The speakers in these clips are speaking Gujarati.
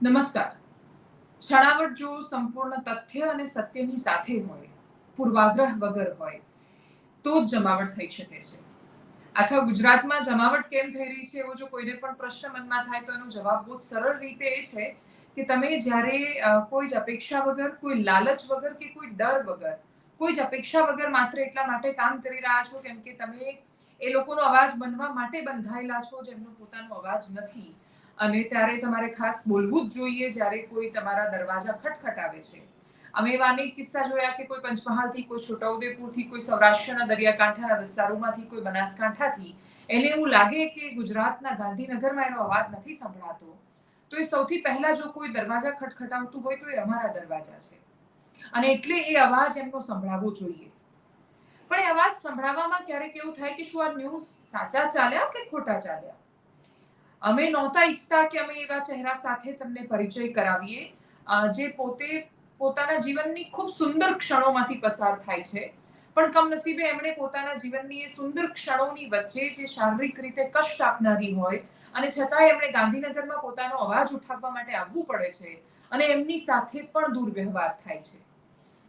નમસ્કાર. છણાવટ જો સંપૂર્ણ તથ્ય અને સત્યની સાથે હોય, પૂર્વાગ્રહ વગર હોય, તો જ જમાવટ થઈ શકે છે. આખા ગુજરાતમાં જમાવટ કેમ થઈ રહી છે એવો જો કોઈને પણ પ્રશ્ન મનમાં થાય તો એનો જવાબ બહુ સરળ રીતે એ છે કે તમે જ્યારે કોઈ જ અપેક્ષા વગર, કોઈ લાલચ વગર કે કોઈ ડર વગર, કોઈ જ અપેક્ષા વગર માત્ર એટલા માટે કામ કરી રહ્યા છો, કેમ કે તમે એ લોકોનો અવાજ બનવા માટે બંધાયેલા છો જેમનો પોતાનો અવાજ નથી. અને ત્યારે તમારે ખાસ બોલવું જ જોઈએ જ્યારે કોઈ તમારા દરવાજા ખટખટાવે છે. અમે એવા અનેક કિસ્સા જોયા કે કોઈ પંચમહાલથી, કોઈ છોટાઉદેપુરથી, કોઈ સૌરાષ્ટ્રના દરિયાકાંઠાના વિસ્તારોમાંથી, કોઈ બનાસકાંઠાથી. એને એવું લાગે કે ગુજરાતના ગાંધીનગરમાં એનો અવાજ નથી સંભળાતો. તો એ સૌથી પહેલા જો કોઈ દરવાજા ખટખટાવતું હોય તો એ અમારા દરવાજા છે. અને એટલે એ અવાજ એમનો સંભળાવવો જોઈએ. પણ એ અવાજ સંભળાવવામાં ક્યારેક એવું થાય કે શું આ ન્યૂઝ સાચા ચાલ્યા કે ખોટા ચાલ્યા? અમે નહોતા ઈચ્છતા કે અમે એવા ચહેરા સાથે તમને પરિચય કરાવીએ. જે પોતે પોતાના જીવનની ખૂબ સુંદર ક્ષણોમાંથી પસાર થાય છે. પણ કમનસીબે એમણે પોતાના જીવનની એ સુંદર ક્ષણોની વચ્ચે જે શારીરિક રીતે કષ્ટ આપનારી હોય અને છતાંય એમણે ગાંધીનગરમાં પોતાનો અવાજ ઉઠાવવા માટે આવવું પડે છે અને એમની સાથે પણ દુર્વ્યવહાર થાય છે.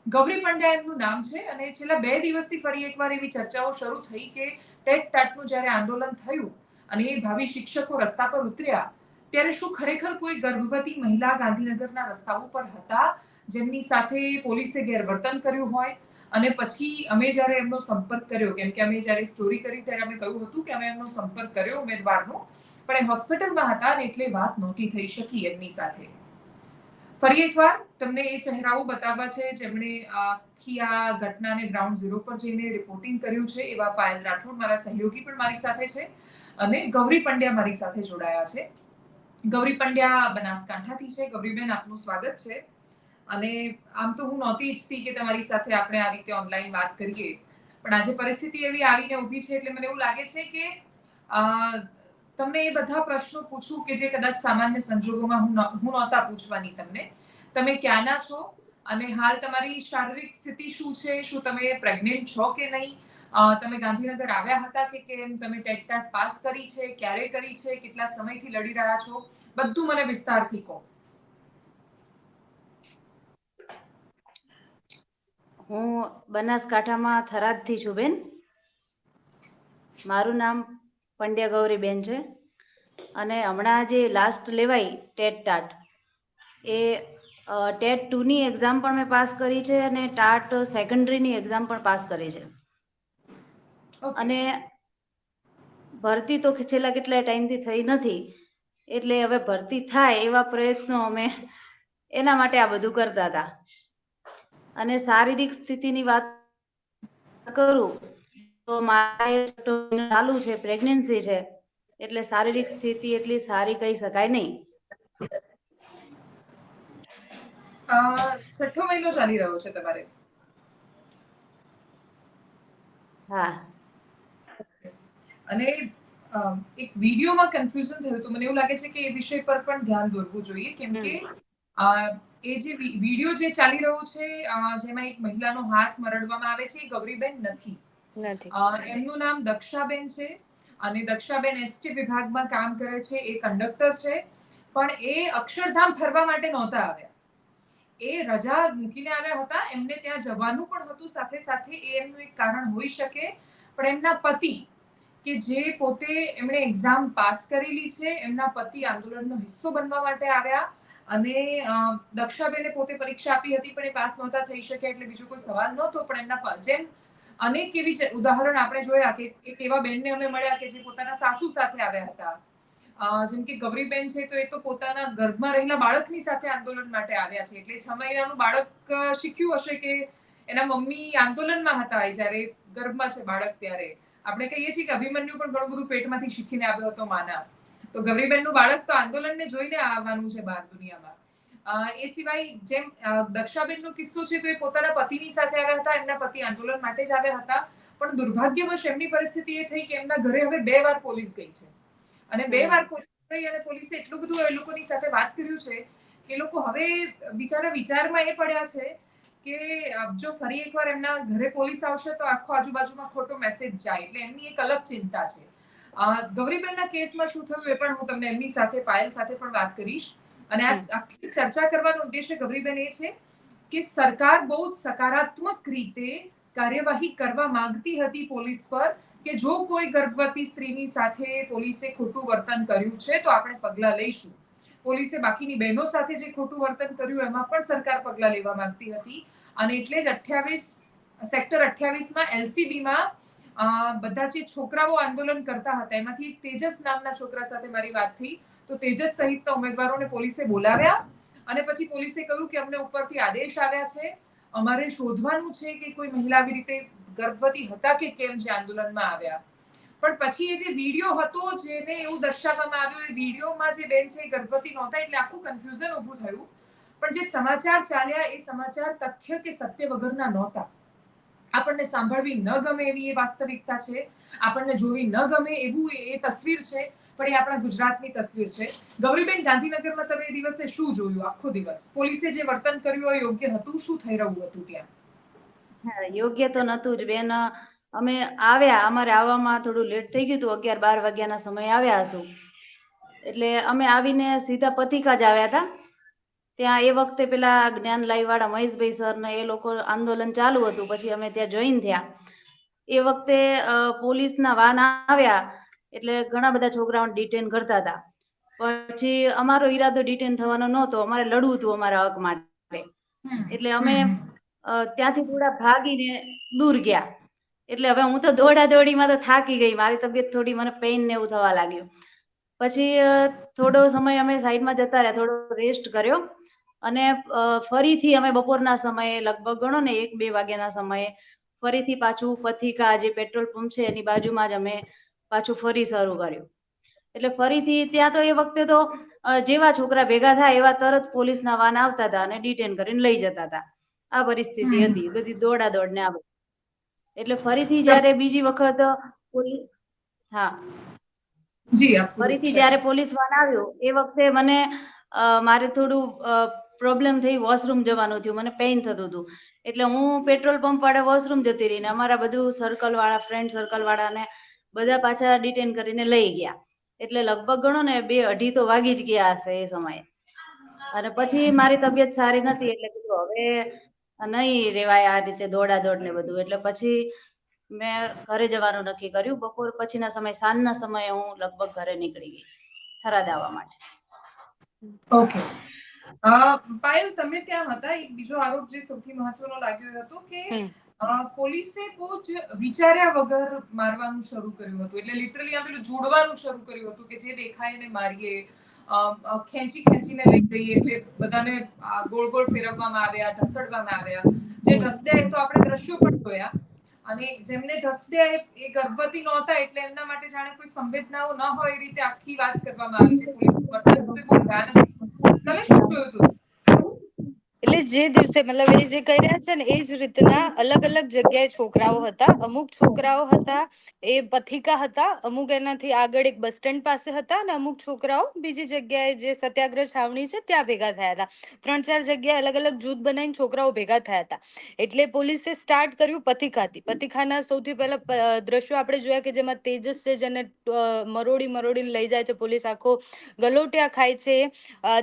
ગૌરી પંડ્યા એમનું નામ છે અને છેલ્લા બે દિવસથી ફરી એકવાર એવી ચર્ચાઓ શરૂ થઈ કે ટેટ ટાટનું જ્યારે આંદોલન થયું અને એ ભાવિ શિક્ષકો રસ્તા પર ઉતર્યા. ત્યારે શું ખરેખર કોઈ ગર્ભવતી મહિલા ગાંધીનગરના રસ્તાઓ પર હતા? જેમની સાથે પોલીસે ગેરવર્તન કર્યું હોય? અને પછી અમે જ્યારે એમનો સંપર્ક કર્યો, કેમ કે અમે જ્યારે સ્ટોરી કરી ત્યારે અમે કહ્યું હતું કે અમે એમનો સંપર્ક કર્યો ઉમેદવારનો, પણ એ હોસ્પિટલમાં હતા ને એટલે વાત નહોતી થઈ શકી એમની સાથે. ફરી એકવાર તમને એ ચહેરાઓ બતાવવા છે, જેમણે આખી આ ઘટનાને ગ્રાઉન્ડ ઝીરો પર જઈને રિપોર્ટિંગ કર્યું છે, એવા પાયલ રાઠોડ મારા સહયોગી પણ મારી સાથે છે. અને ગૌરી પંડ્યા મારી સાથે જોડાયા છે. ગૌરી પંડ્યા બનાસકાંઠાથી છે. ગૌરીબેન, આપનું સ્વાગત છે. અને આમ તો હું નહોતી ઈચ્છતી કે તમારી સાથે આપણે આ રીતે ઓનલાઈન વાત કરીએ. પણ આજે પરિસ્થિતિ એવી આવીને ઊભી છે એટલે મને એવું લાગે છે કે તમને એ બધા પ્રશ્નો પૂછું કે જે કદાચ સામાન્ય સંજોગોમાં હું હું નહોતા પૂછવાની તમને. તમે ક્યાંના છો? અને હાલ તમારી શારીરિક સ્થિતિ શું છે? શું તમે પ્રેગ્નેન્ટ છો કે નહીં? તમે ગાંધીનગર આવ્યા હતા કે કેમ? તમે ટેટ ટાટ પાસ કરી છે? ક્યારે કરી છે? કેટલા સમયથી લડી રહ્યા છો? બધું મને વિસ્તારથી કહો. હું બનાસકાંઠામાં થરાદથી છું બેન. મારું નામ પંડ્યા ગૌરીબેન છે. અને હમણાં જે લાસ્ટ લેવાય ટેટ ટાટ, એ ટેટ ટુની એક્ઝામ પણ મેં પાસ કરી છે અને ટાટ સેકન્ડરીની એક્ઝામ પણ પાસ કરી છે. અને ભરતી તો છેલ્લા કેટલા ટાઈમથી થઈ નથી એટલે હવે ભરતી થાય એવા પ્રયત્નો અમે એના માટે આ બધું કરતા હતા. અને શારીરિક સ્થિતિની વાત કરું તો મારે ચાલુ છે પ્રેગ્નન્સી છે એટલે શારીરિક સ્થિતિ એટલી સારી કહી શકાય નહીં. છઠ્ઠો મહિનો ચાલી રહ્યો છે તમારે? હા. અને એક વિડીયોમાં કન્ફ્યુઝન થયું હતું. મને એવું લાગે છે કે એ વિષય પર પણ ધ્યાન દોરવું જોઈએ. કેમ કે એ જે વીડિયો જે ચાલી રહ્યો છે જેમાં એક મહિલાનો હાથ મરડવામાં આવે છે એ ગૌરીબેન નથી. નથી. એમનું નામ દક્ષાબેન છે અને દક્ષાબેન એસટી વિભાગમાં કામ કરે છે એ કંડક્ટર છે. પણ એ અક્ષરધામ ફરવા માટે નહોતા આવ્યા. એ રજા મૂકીને આવ્યા હતા. એમને ત્યાં જવાનું પણ હતું. સાથે સાથે એ એમનું એક કારણ હોઈ શકે. પણ એમના પતિ કે જે પોતે એમણે એક્ઝામ પાસ કરેલી છે, એમના પતિ આંદોલનનો હિસ્સો બનવા માટે આવ્યા અને દક્ષાબેને પોતે પરીક્ષા આપી હતી, પણ એ પાસ નહોતા થઈ શક્યા એટલે બીજો કોઈ સવાલ નહોતો, પણ એમના જેમ અનેક એવી ઉદાહરણ આપણે જોયા કે એક એવા બેનને અમે મળ્યા કે જે પોતાના સાસુ સાથે આવ્યા હતા. જેમ કે ગૌરીબેન છે તો એ તો પોતાના ગર્ભમાં રહેલા બાળકની સાથે આંદોલન માટે આવ્યા છે, એટલે છ મહિનાનું બાળક શીખ્યું હશે કે એના મમ્મી આંદોલનમાં હતા જ્યારે ગર્ભમાં છે બાળક ત્યારે. આપણે કહીએ છીએ કે અભિમન્યુ પણ ઘણું બધું પેટમાંથી શીખીને આવ્યો હતો માના તો ગૌરીબેનનું બાળક તો આંદોલનને જોઈને આવવાનું છે બહાર દુનિયામાં. એ સિવાય જેમ દક્ષાબેનનો કિસ્સો છે તો એ પોતાના પતિની સાથે આવ્યા હતા એમના પતિ આંદોલન માટે જ આવ્યા હતા. પણ દુર્ભાગ્યવશ એમની પરિસ્થિતિ એ થઈ કે એમના ઘરે હવે બે વાર પોલીસ ગઈ છે. અને બે વાર પોલીસ ગઈ અને પોલીસે એટલું બધું એ લોકોની સાથે વાત કર્યું છે કે એ લોકો હવે બિચારા વિચારમાં એ પડ્યા છે કે જો ફરી એકવાર એમના ઘરે પોલીસ આવશે તો આખો આજુબાજુમાં ખોટો મેસેજ જાય. એટલે એમની એક અલગ ચિંતા છે. ગૌરીબેનના કેસમાં શું થયું એ પણ હું તમને એમની સાથે પાયલ સાથે પણ વાત કરીશ. અને આ આખી ચર્ચા કરવાનો ઉદ્દેશ્ય ગૌરીબેન એ છે કે સરકાર બહુ જ સકારાત્મક રીતે કાર્યવાહી કરવા માંગતી હતી પોલીસ પર કે જો કોઈ ગર્ભવતી સ્ત્રીની સાથે પોલીસે ખોટું વર્તન કર્યું છે તો આપણે પગલાં લઈશું. પોલીસે બાકીની બહેનો સાથે જે ખોટું વર્તન કર્યું એમાં પણ સરકાર પગલાં લેવા માંગતી હતી. અને એટલે જ અઠ્યાવીસ, સેક્ટર અઠ્યાવીસમાં એલસીબીમાં બધા જે છોકરાઓ આંદોલન કરતા હતા, એમાંથી તેજસ નામના છોકરા સાથે મારી વાત થઈ, તો તેજસ સહિતના ઉમેદવારોને પોલીસે બોલાવ્યા અને પછી પોલીસે કહ્યું કે અમને ઉપરથી આદેશ આવ્યા છે. અમારે શોધવાનું છે કે કોઈ મહિલા આવી રીતે ગર્ભવતી હતા કે કેમ જે આંદોલનમાં આવ્યા. પણ પછી એ જે વીડિયો હતો જેને એવું દર્શાવવામાં આવ્યું, એ વિડીયોમાં જે બેન છે એ ગર્ભવતી નહોતા, એટલે આખું કન્ફ્યુઝન ઊભું થયું. પણ જે સમાચાર ચાલ્યા એ સમાચાર તથ્ય કે સત્ય વગરના નહોતા. આપણને સાંભળવી ન ગમે એવી એ વાસ્તવિકતા છે. આપણને જોવી ન ગમે એવું એ તસવીર છે, પણ એ આપણા ગુજરાતની તસવીર છે. ગૌરીબેન ગાંધીનગરમાં તમે એ દિવસે શું જોયું? આખો દિવસ. પોલીસે જે વર્તન કર્યું યોગ્ય હતું? શું થઈ રહ્યું હતું ત્યાં? યોગ્ય તો નતું જ બેન. અમે આવ્યા અમારે આવવામાં થોડું લેટ થઈ ગયું હતું અગિયાર બાર વાગ્યાના સમય આવ્યા હશું. એટલે અમે આવીને સીધા પથિકા જ આવ્યા હતા. ત્યાં એ વખતે પેલા જ્ઞાન લાઈવ વાળા મહેશભાઈ સર ને એ લોકો આંદોલન ચાલુ હતું પછી અમે ત્યાં જોઈન થયા. એ વખતે પોલીસના વાન આવ્યા એટલે ઘણા બધા છોકરાઓને ડિટેન કરતા હતા. પછી અમારો ઈરાદો ડિટેન થવાનો નહોતો અમારે લડવું હતું અમારા હક માટે. એટલે અમે ત્યાંથી થોડા ભાગીને દૂર ગયા. એટલે હવે હું તો દોડા દોડીમાં તો થાકી ગઈ. મારી તબિયત થોડી મને પેઇન ને એવું થવા લાગ્યું. પછી થોડો સમય અમે સાઈડમાં જતા રહ્યા. થોડો રેસ્ટ કર્યો. અને ફરીથી અમે બપોરના સમયે લગભગ ગણો ને એક બે વાગ્યાના સમયે ફરીથી પાછું પથિકા જે પેટ્રોલ પંપ છે એની બાજુમાં જ અમે પાછું ફરી શરૂ કર્યું. એટલે ફરીથી ત્યાં તો એ વખતે તો જેવા છોકરા ભેગા થાય એવા તરત પોલીસના વાન આવતા હતા અને ડિટેન કરીને લઈ જતા હતા. આ પરિસ્થિતિ હતી. બધી દોડા દોડ ને આ. એટલે ફરીથી જ્યારે બીજી વખત હા. જી ફરીથી જ્યારે પોલીસ વાન આવ્યો એ વખતે મને મારે થોડું પ્રોબ્લેમ થઈ વોશરૂમ જવાનું થયું મને પેઇન થતું હતું. એટલે હું પેટ્રોલ પંપ વાળા વોશરૂમ જતી રહીને અમારા બધું સર્કલ વાળા ફ્રેન્ડ સર્કલ વાળાને બધા પાછા ડિટેન કરીને લઈ ગયા. એટલે લગભગ ગણો ને બે અઢી તો વાગી જ ગયા હશે એ સમયે. અને પછી મારી તબિયત સારી નથી એટલે કીધું હવે નહીં રેવાય આ રીતે દોડા દોડ ને બધું. એટલે પછી મેં ઘરે જવાનું નક્કી કર્યું. બપોર પછીના સમય સાંજના સમયે હું લગભગ ઘરે નીકળી ગઈ થરાદ આવવા માટે. ઓકે. પાયલ તમે ત્યાં હતા. એક બીજો આરોપ જે સૌથી મહત્વનો લાગ્યો હતો કે પોલીસે બહુ જ વિચાર્યા વગર મારવાનું શરૂ કર્યું હતું. એટલે લિટરલી આ પેલું જોડવાનું શરૂ કર્યું હતું કે જે દેખાય એને મારીએ ખેંચી ખેંચીને લઈ જઈએ એટલે બધાને ગોળ ગોળ ફેરવવામાં આવ્યા, ઢસડવામાં આવ્યા. જે ઢસડ્યા તો આપણે દ્રશ્યો પણ જોયા. અને જેમને ઢસડ્યા એ- ગર્ભવતી નહોતા એટલે એમના માટે જાણે કોઈ સંવેદનાઓ ન હોય એ રીતે આખી વાત કરવામાં આવી છે પોલીસ તમે શું જોયું હતું? એટલે જે દિવસે, મતલબ એ જે કહી રહ્યા છે ને, એ જ રીતના અલગ અલગ જગ્યાએ છોકરાઓ હતા. અમુક છોકરાઓ હતા, એ પથિકા હતા, અમુક એનાથી આગળ એક બસ સ્ટેન્ડ પાસે હતા અને અમુક છોકરાઓ બીજી જગ્યાએ જે સત્યાગ્રહ છાવણી છે, ત્યાં ભેગા થયા હતા. ત્રણ ચાર જગ્યાએ અલગ અલગ જૂથ બનાવીને છોકરાઓ ભેગા થયા હતા. એટલે પોલીસે સ્ટાર્ટ કર્યું પથિકાથી. પથિકાના સૌથી પહેલા દ્રશ્યો આપણે જોયા કે જેમાં તેજસ છે, જેને મરોડી મરોડીને લઈ જાય છે પોલીસ. આખો ગલોટિયા ખાય છે.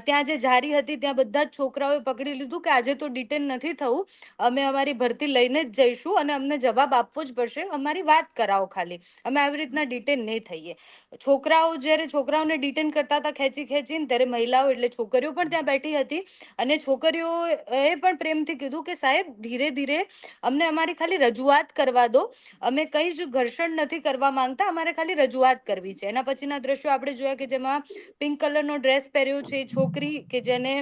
ત્યાં જે જારી હતી, ત્યાં બધા જ છોકરાઓએ પકડી લીધું. કે આજે તો ડિટેન નથી થવું, અમે અમારી ભરતી લઈને જ જઈશું અને અમને જવાબ આપવો જ પડશે. અમારી વાત કરાવો ખાલી. અમે આવી રીતના ડિટેન નહીં થઈએ. છોકરાઓ જ્યારે છોકરાઓને ડિટેન કરતા હતા ખેંચી ખેંચીને, ત્યારે મહિલાઓ એટલે છોકરીઓ પણ ત્યાં બેઠી હતી. અને છોકરીઓ એ પણ પ્રેમથી કીધું કે, સાહેબ, ધીરે ધીરે અમને અમારી ખાલી રજૂઆત કરવા દો. અમે કંઈ જ ઘર્ષણ નથી કરવા માંગતા, અમારે ખાલી રજૂઆત કરવી છે. એના પછીના દ્રશ્યો આપણે જોયા કે જેમાં પિંક કલરનો ડ્રેસ પહેર્યો છે, છોકરી કે જેને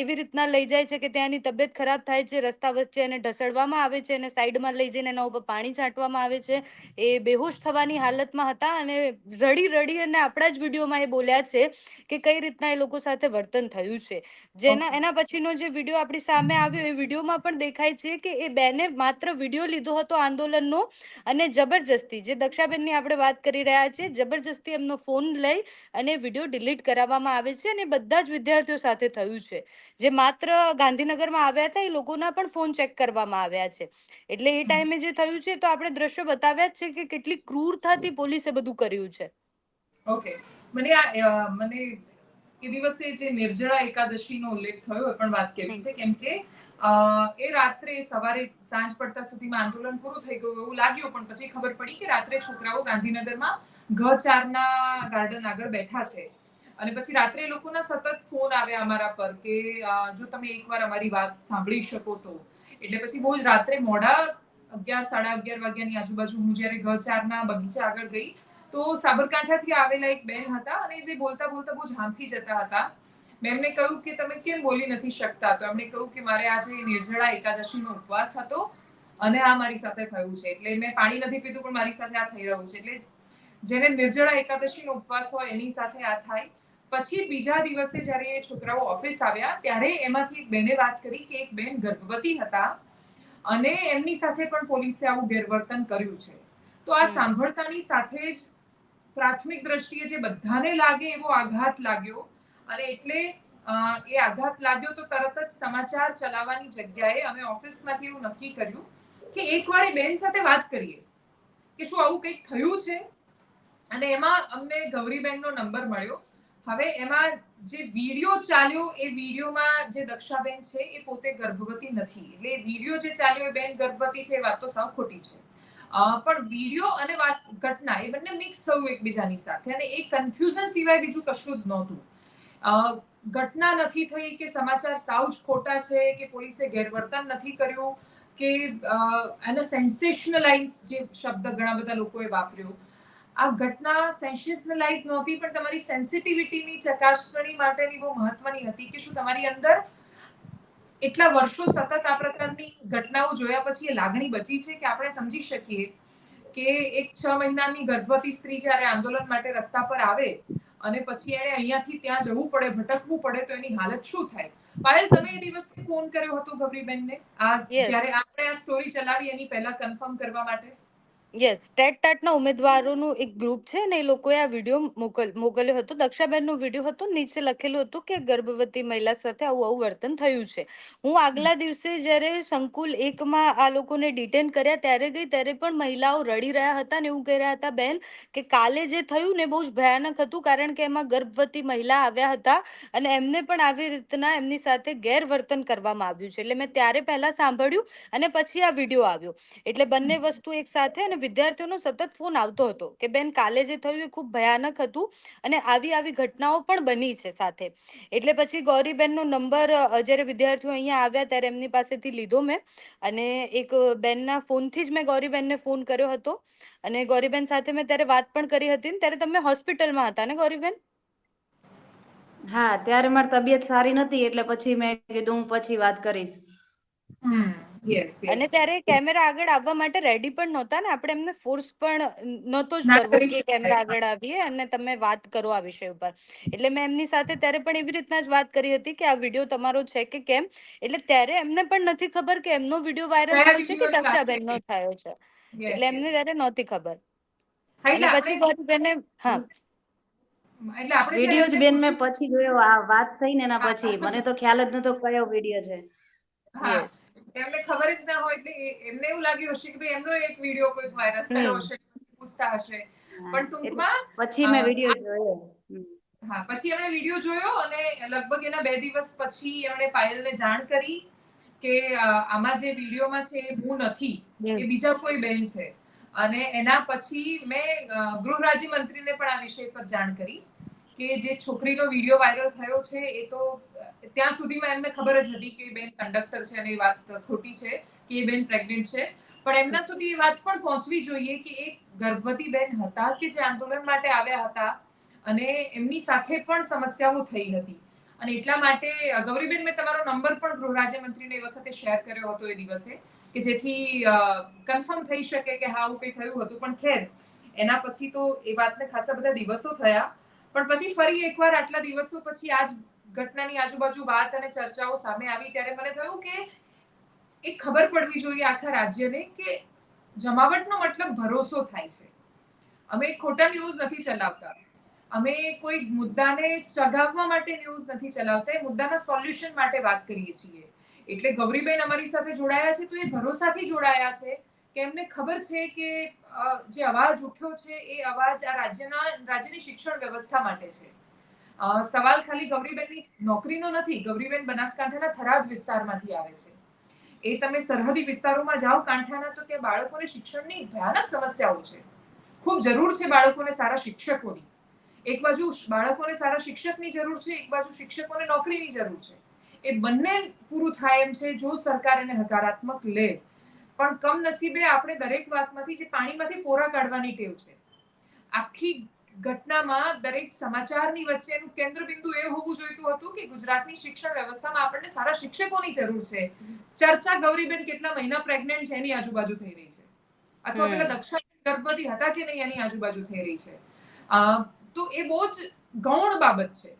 એવી રીતના લઈ જાય છે કે ત્યાંની તબિયત ખરાબ થાય છે, રસ્તા વચ્ચે એને ઢસડવામાં આવે છે અને સાઈડમાં લઈ જઈને એના ઉપર પાણી છાંટવામાં આવે છે. એ બેહોશ થવાની હાલતમાં હતા અને રડી રડી અને આપણા જ વિડીયોમાં એ બોલ્યા છે કે કઈ રીતના એ લોકો સાથે વર્તન થયું છે. જેના એના પછીનો જે વીડિયો આપણી સામે આવ્યો એ વિડીયોમાં પણ દેખાય છે કે એ બેને માત્ર વીડિયો લીધો હતો આંદોલનનો અને જબરજસ્તી જે દક્ષાબેનની આપણે વાત કરી રહ્યા છીએ જબરજસ્તી એમનો ફોન લઈ અને વીડિયો ડિલીટ કરાવવામાં આવે છે અને બધા જ વિદ્યાર્થીઓ સાથે થયું છે. જે માત્ર ગાંધીનગરમાં આવ્યા હતા એ લોકોના પણ ફોન ચેક કરવામાં આવ્યા છે. એટલે એ ટાઈમે જે થયું છે તો આપણે દ્રશ્યો બતાવ્યા જ છે કે કેટલી ક્રૂરતાથી પોલીસે બધું કર્યું છે. ઓકે મને આ મને એ દિવસે જે નિર્જળા એકાદશીનો ઉલ્લેખ થયો એ પણ વાત કેવી છે. કેમ કે એ રાત્રે સવારે સાંજ પડતા સુધીમાં આંદોલન પૂરું થઈ ગયું એવું લાગ્યું પણ પછી ખબર પડી કે રાત્રે છોકરાઓ ગાંધીનગરમાં ઘ ચારના ગાર્ડન આગળ બેઠા છે. અને પછી રાત્રે લોકોના સતત ફોન આવ્યા અમારા પર કે જો તમે એકવાર અમારી વાત સાંભળી શકો તો. એટલે પછી બહુ જ રાત્રે મોડા અગિયાર સાડા અગિયાર વાગ્યાની આજુબાજુ હું જ્યારે ઘ ચારના બગીચા આગળ ગઈ તો સાબરકાંઠાથી આવેલા એક બેન હતા અને જે બોલતા બોલતા બહુ હાંફી જતા હતા. મેં એમને કહ્યું કે તમે કેમ બોલી નથી શકતા? તો એમણે કહ્યું કે મારે આજે નિર્જળા એકાદશીનો ઉપવાસ હતો અને આ મારી સાથે થયું છે. એટલે મેં પાણી નથી પીધું પણ મારી સાથે આ થઈ રહ્યું છે. એટલે જેને નિર્જળા એકાદશીનો ઉપવાસ હોય એની સાથે આ થાય. પછી બીજા દિવસે જ્યારે એ છોકરાઓ ઓફિસ આવ્યા ત્યારે એમાંથી એક બેને વાત કરી કે એક બેન ગર્ભવતી હતા અને એમની સાથે પણ પોલીસે આવું ગેરવર્તન કર્યું છે. તો આ સાંભળતાની સાથે જ પ્રાથમિક દ્રષ્ટિએ જે બધાને લાગે એવો આઘાત લાગ્યો, અને એટલે એ આઘાત લાગ્યો તો તરત જ સમાચાર ચલાવવાની જગ્યાએ અમે ઓફિસમાંથી એવું નક્કી કર્યું કે એકવાર એ બેન સાથે વાત કરીએ કે શું આવું કંઈક થયું છે? અને એમાં અમને ગૌરીબેનનો નંબર મળ્યો. હવે એમાં જે વીડિયો ચાલ્યો એ વિડીયોમાં જે દક્ષાબેન છે એ પોતે ગર્ભવતી નથી. એટલે વીડિયો જે ચાલ્યો એ બેન ગર્ભવતી છે, એ વાત તો સાવ ખોટી છે. પણ વીડિયો અને ઘટના એ બંને મિક્સ થયું એકબીજાની સાથે અને એ કન્ફ્યુઝન સિવાય બીજું કશું જ નહોતું. ઘટના નથી થઈ કે સમાચાર સાવ જ ખોટા છે કે પોલીસે ગેરવર્તન નથી કર્યું કે એને સેન્સેશનલાઇઝ જે શબ્દ ઘણા બધા લોકોએ વાપર્યો. આ ઘટના સેન્સેશનલાઇઝ નહોતી પણ તમારી સેન્સિટિવિટીની ચકાસણી માટેની બહુ મહત્વની હતી કે શું તમારી અંદર એટલા વર્ષો સતત આ પ્રકારની ઘટનાઓ જોયા પછી એ લાગણી બચી છે કે આપણે સમજી શકીએ કે એક છ મહિનાની ગર્ભવતી સ્ત્રી જ્યારે આંદોલન માટે રસ્તા પર આવે અને પછી એને અહીંયાથી ત્યાં જવું પડે ભટકવું પડે તો એની હાલત શું થાય? પાયલ તમે એ દિવસે ફોન કર્યો હતો ગૌરીબેનને? આ જયારે જ્યારે આપણે આ સ્ટોરી ચલાવી એની પહેલા કન્ફર્મ કરવા માટે? યસ ટેટ ટાટના ઉમેદવારોનું એક ગ્રુપ છે ને એ લોકોએ આ વીડિયો મોકલ, મોકલ્યો હતો. દક્ષાબેનનો વીડિયો હતો નીચે લખેલું હતું કે ગર્ભવતી મહિલા સાથે આવું આવું વર્તન થયું છે. હું આગલા દિવસે જ્યારે સંકુલ એકમાં આ લોકોને ડિટેન કર્યા ત્યારે ગઈ ત્યારે પણ મહિલાઓ રડી રહ્યા હતા ને એવું કહી રહ્યા હતા, બેન, કે કાલે જે થયું ને બહુ જ ભયાનક હતું કારણ કે એમાં ગર્ભવતી મહિલા આવ્યા હતા અને એમને પણ આવી રીતના એમની સાથે ગેરવર્તન કરવામાં આવ્યું છે. એટલે મેં ત્યારે પહેલા સાંભળ્યું અને પછી આ વીડિયો આવ્યો. એટલે બંને વસ્તુ એક સાથે અને વિદ્યાર્થીઓનો સતત ફોન આવતો હતો કે બેન કાલે જે થયું એ ખૂબ ભયાનક હતું અને આવી આવી ઘટનાઓ પણ બની છે સાથે. એટલે પછી ગૌરીબેનનો નંબર જ્યારે વિદ્યાર્થીઓ અહીંયા આવ્યા ત્યારે એમની પાસેથી લીધો મેં અને એક બેનના ફોનથી જ મેં ગૌરીબેનને ફોન કર્યો હતો અને ગૌરીબેન સાથે મેં ત્યારે વાત પણ કરી હતી ને ત્યારે તમે હોસ્પિટલમાં હતા ને ગૌરીબેન? હા ત્યારે મારી તબિયત સારી નથી એટલે પછી મેં કીધું હું પછી વાત કરીશ. હમ. અને ત્યારે કેમેરા આગળ આવવા માટે રેડી પણ નહોતા ને. આપણે એમને ફોર્સ પણ ન- નહોતો જ કરવો કે કેમેરા આગળ આવીએ અને તમે વાત કરો આ વિષય ઉપર. એટલે મેં એમની સાથે ત્યારે પણ એવી રીતના જ વાત કરી હતી કે આ વીડિયો તમારો છે કે કેમ? એટલે ત્યારે એમને પણ નથી ખબર કે એમનો વીડિયો વાયરલ થયો છે કે videoની વાત થયો. છે. એટલે એમને ત્યારે નહોતી ખબર. અને એટલે પછી ગૌરીબેને હા. એટલે આપણે જ્યારે વીડિયો જ બેન મેં પછી જોયો આ વાત થઈ ને એના પછી. મને તો ખ્યાલ જ નતો કયો વીડિયો છે. હા, યસ એમને ખબર જ ના હોય એટલે એમને એવું લાગ્યું હશે કે ભાઈ એમનો એક વીડિયો કોઈ વાયરલ થયો હશે પૂછતા હશે. પણ ટૂંકમાં પછી મેં વીડિયો જોયો. હા પછી એમણે વીડિયો જોયો અને લગભગ એના બે દિવસ પછી એમણે પાયલને જાણ કરી કે આમાં જે વિડીયોમાં છે એ હું નથી એ બીજા કોઈ બેન છે. અને એના પછી મેં ગૃહ રાજ્ય મંત્રીને પણ આ વિષય પર જાણ કરી. કે જે છોકરીનો વીડિયો વાયરલ થયો છે, એ તો ત્યાં સુધીમાં એમને ખબર જ હતી કે બેન કંડક્ટર છે અને એ વાત ખોટી છે, કે એ બેન પ્રેગ્નેન્ટ છે. પણ એમના સુધી એ વાત પણ પહોંચવી જોઈએ કે એક ગર્ભવતી બેન હતા કે જે આંદોલન માટે આવ્યા હતા અને એમની સાથે પણ સમસ્યાઓ થઈ હતી. અને એટલા માટે ગૌરીબેન, મેં તમારો નંબર પણ ગૃહ રાજ્યમંત્રીને એ વખતે શેર કર્યો હતો એ દિવસે, કે જેથી કન્ફર્મ થઈ શકે કે હા, આવું કંઈ થયું હતું. પણ ખેર, એના પછી તો એ વાતને ખાસા બધા દિવસો થયા. પણ પછી ફરી એકવાર આટલા દિવસો પછી આ જ ઘટનાની આજુબાજુ વાત અને ચર્ચાઓ સામે આવી ત્યારે મને થયું કે એ ખબર પડવી જોઈએ આખા રાજ્યને કે જમાવટનો મતલબ ભરોસો થાય છે. અમે ખોટા ન્યૂઝ નથી ચલાવતા. અમે કોઈ મુદ્દાને ચગાવવા માટે ન્યૂઝ નથી ચલાવતા. એ મુદ્દાના સોલ્યુશન માટે વાત કરીએ છીએ. એટલે ગૌરીબેન અમારી સાથે જોડાયા છે તો એ ભરોસાથી જોડાયા છે. કે એમને ખબર છે કે જે અવાજ ઉઠ્યો છે એ અવાજ આ રાજ્યના, રાજ્યની શિક્ષણ વ્યવસ્થા માટે છે. સવાલ ખાલી ગૌરીબેનની નોકરીનો નથી, ગૌરીબેન બનાસકાંઠાના થરાદ વિસ્તારમાંથી આવે છે. એ તમે સરહદી વિસ્તારોમાં જાઓ કાંઠાના તો ત્યાં બાળકોને શિક્ષણની ભયાનક સમસ્યાઓ છે. ખૂબ જરૂર છે બાળકોને સારા શિક્ષકોની. એક બાજુ બાળકોને સારા શિક્ષકની જરૂર છે, એક બાજુ શિક્ષકોને નોકરીની જરૂર છે. એ બંને પૂરું થાય એમ છે જો સરકાર એને હકારાત્મક લે. પણ કમનસીબે આપણે દરેક વાતમાંથી જે પાણીમાંથી પોરા કાઢવાની ટેવ છે. આખી ઘટનામાં દરેક સમાચારની વચ્ચેનું કેન્દ્ર બિંદુ એ હોવું જોઈતું હતું કે ગુજરાતની શિક્ષણ વ્યવસ્થામાં આપણને સારા શિક્ષકોની જરૂર છે. ચર્ચા ગૌરીબેન કેટલા મહિના પ્રેગ્નેન્ટ છે એની આજુબાજુ થઈ રહી છે. અથવા પેલા દક્ષા ગર્ભવતી હતા કે નહીં એની આજુબાજુ થઈ રહી છે. તો એ બહુ જ ગૌણ બાબત છે.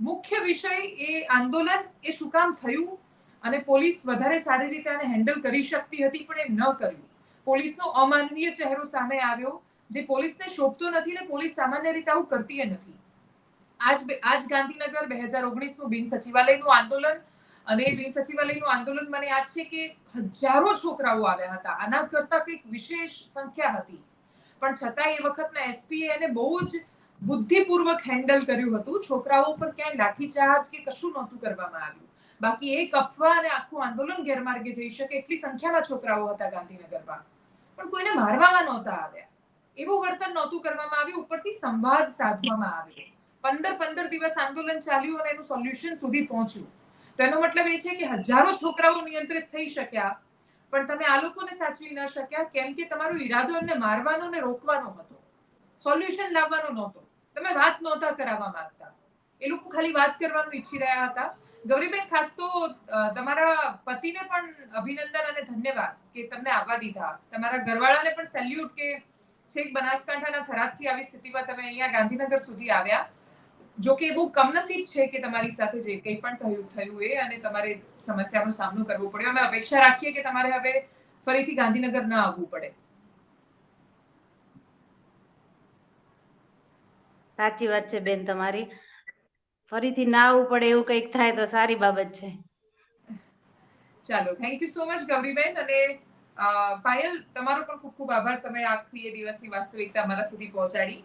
મુખ્ય વિષય એ આંદોલન એ શું કામ થયું? અને પોલીસ વધારે સારી રીતે આને હેન્ડલ કરી શકતી હતી, પણ એ ન કર્યું. પોલીસનો અમાનવીય ચહેરો સામે આવ્યો, જે પોલીસને શોભતો નથી ને પોલીસ સામાન્ય રીતે આવું કરતી નથી. આજ આજ ગાંધીનગર બે હજાર ઓગણીસનું બિન સચિવાલયનું આંદોલન અને એ બિન સચિવાલયનું આંદોલન મને યાદ છે કે હજારો છોકરાઓ આવ્યા હતા. આના કરતા કંઈક વિશેષ સંખ્યા હતી. પણ છતાં એ વખતના એસપીએ એને બહુ જ બુદ્ધિપૂર્વક હેન્ડલ કર્યું હતું. છોકરાઓ પર ક્યાંય લાઠીચાર્જ કે કશું નહોતું કરવામાં આવ્યું. બાકી એક અફવા અને આખું આંદોલન ગેરમાર્ગે જઈ શકે એટલી સંખ્યામાં છોકરાઓ હતા ગાંધીનગરમાં. પણ કોઈને મારવામાં નહોતા આવ્યા. એવું વર્તન નહોતું કરવામાં આવ્યું. ઉપરથી સંવાદ સાધવામાં આવ્યો. પંદર પંદર દિવસ આંદોલન ચાલ્યું અને એનું સોલ્યુશન સુધી પહોંચ્યું. તો એનો મતલબ એ છે કે હજારો છોકરાઓ નિયંત્રિત થઈ શક્યા, પણ તમે આ લોકોને સાચવી ન શક્યા, કેમ કે તમારો ઈરાદો એમને મારવાનો ને રોકવાનો હતો. સોલ્યુશન લાવવાનો નહોતો. તમે વાત નહોતા કરાવવા માંગતા. એ લોકો ખાલી વાત કરવાનું ઈચ્છી રહ્યા હતા. ગૌરીબેન, ખાસ તો તમારા પતિને પણ અભિનંદન અને ધન્યવાદ કે તમને આવવા દીધા. તમારા ઘરવાળાને પણ સેલ્યુટ કે છેક બનાસકાંઠાના થરાદથી આવી સ્થિતિમાં તમે અહીંયા ગાંધીનગર સુધી આવ્યા. જો કે બહુ કમનસીબ છે કે તમારી સાથે જે કંઈ પણ થયું થયું એ અને તમારે સમસ્યાનો સામનો કરવો પડ્યો અમે અપેક્ષા રાખીએ કે તમારે હવે ફરીથી ગાંધીનગર ન આવવું પડે. સાચી વાત છે બેન તમારી. ફરીથી ના આવવું પડે એવું કંઈક થાય તો સારી બાબત છે. ચાલો thank you so much Gauriben. અને પાયલ, તમારો પણ ખૂબ ખૂબ આભાર. તમે આખી એ દિવસની વાસ્તવિકતા અમારા સુધી પહોંચાડી.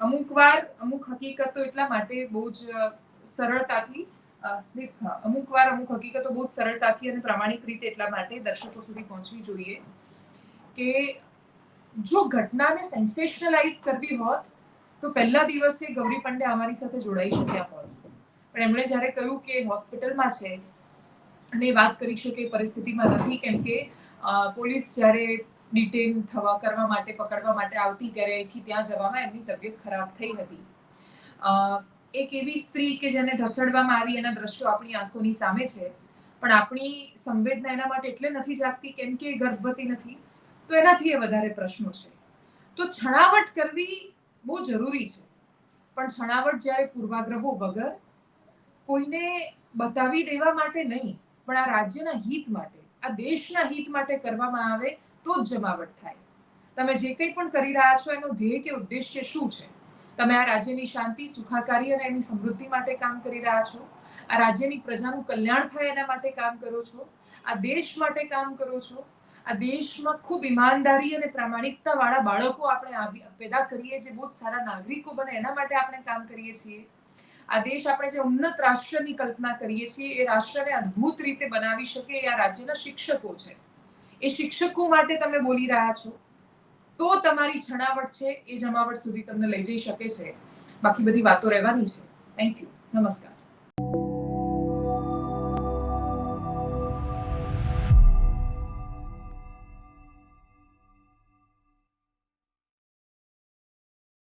અમુક વાર, અમુક હકીકતો એટલા માટે બહુ જ સરળતાથી અમુક વાર, અમુક હકીકતો બહુ જ સરળતાથી અને પ્રામાણિક રીતે એટલા માટે દર્શકો સુધી પહોંચવી જોઈએ કે જો ઘટનાને સેન્સેશનલાઇઝ કરવી હોત તો પહેલા દિવસે ગૌરી પંડ્યા અમારી સાથે જોડાઈ શક્યા હોત. પણ એમણે જ્યારે કહ્યું કે હોસ્પિટલમાં છે, અને વાત કરી શકે પરિસ્થિતિમાં નથી, કેમ કે પોલીસ જ્યારે ડિટેન થવા, કરવા માટે, પકડવા માટે આવતી ત્યારે અહીંથી ત્યાં જવામાં એમની તબિયત ખરાબ થઈ હતી. એક એવી સ્ત્રી કે જેને ઢસડવામાં આવી એના દ્રશ્યો આપણી આંખોની સામે છે, પણ આપણી સંવેદના એના માટે એટલે નથી જાગતી કેમ કે ગર્ભવતી નથી, તો એનાથી એ વધારે પ્રશ્નો છે. તો છણાવટ કરવી બહુ જરૂરી છે. પણ છણાવટ જ્યારે પૂર્વાગ્રહો વગર કોઈને બતાવી દેવા માટે નહીં, પણ આ રાજ્યના હિત માટે, આ દેશના હિત માટે કરવામાં આવે તો જ જમાવટ થાય. તમે જે કંઈ પણ કરી રહ્યા છો, એનો ધ્યેય કે ઉદ્દેશ્ય શું છે? તમે આ રાજ્યની શાંતિ, સુખાકારી અને એની સમૃદ્ધિ માટે કામ કરી રહ્યા છો? આ રાજ્યની પ્રજાનું કલ્યાણ થાય એના માટે કામ કરો છો? આ દેશ માટે કામ કરો છો? આ દેશમાં ખૂબ ઈમાનદારી અને પ્રામાણિકતા વાળા બાળકો આપણે પેદા કરીએ જે બહુ જ સારા નાગરિકો બને, એના માટે આપણે કામ કરીએ છીએ. આ દેશ આપણે જે ઉન્નત રાષ્ટ્રની કલ્પના કરીએ છીએ, એ રાષ્ટ્રને અદ્ભુત રીતે બનાવી શકે એ આ રાજ્યના શિક્ષકો છે. એ શિક્ષકો માટે તમે બોલી રહ્યા છો. તો તમારી છણાવટ છે, એ જમાવટ સુધી તમને લઈ જઈ શકે છે. બાકી બધી વાતો રહેવાની છે. થેન્ક યુ નમસ્કાર.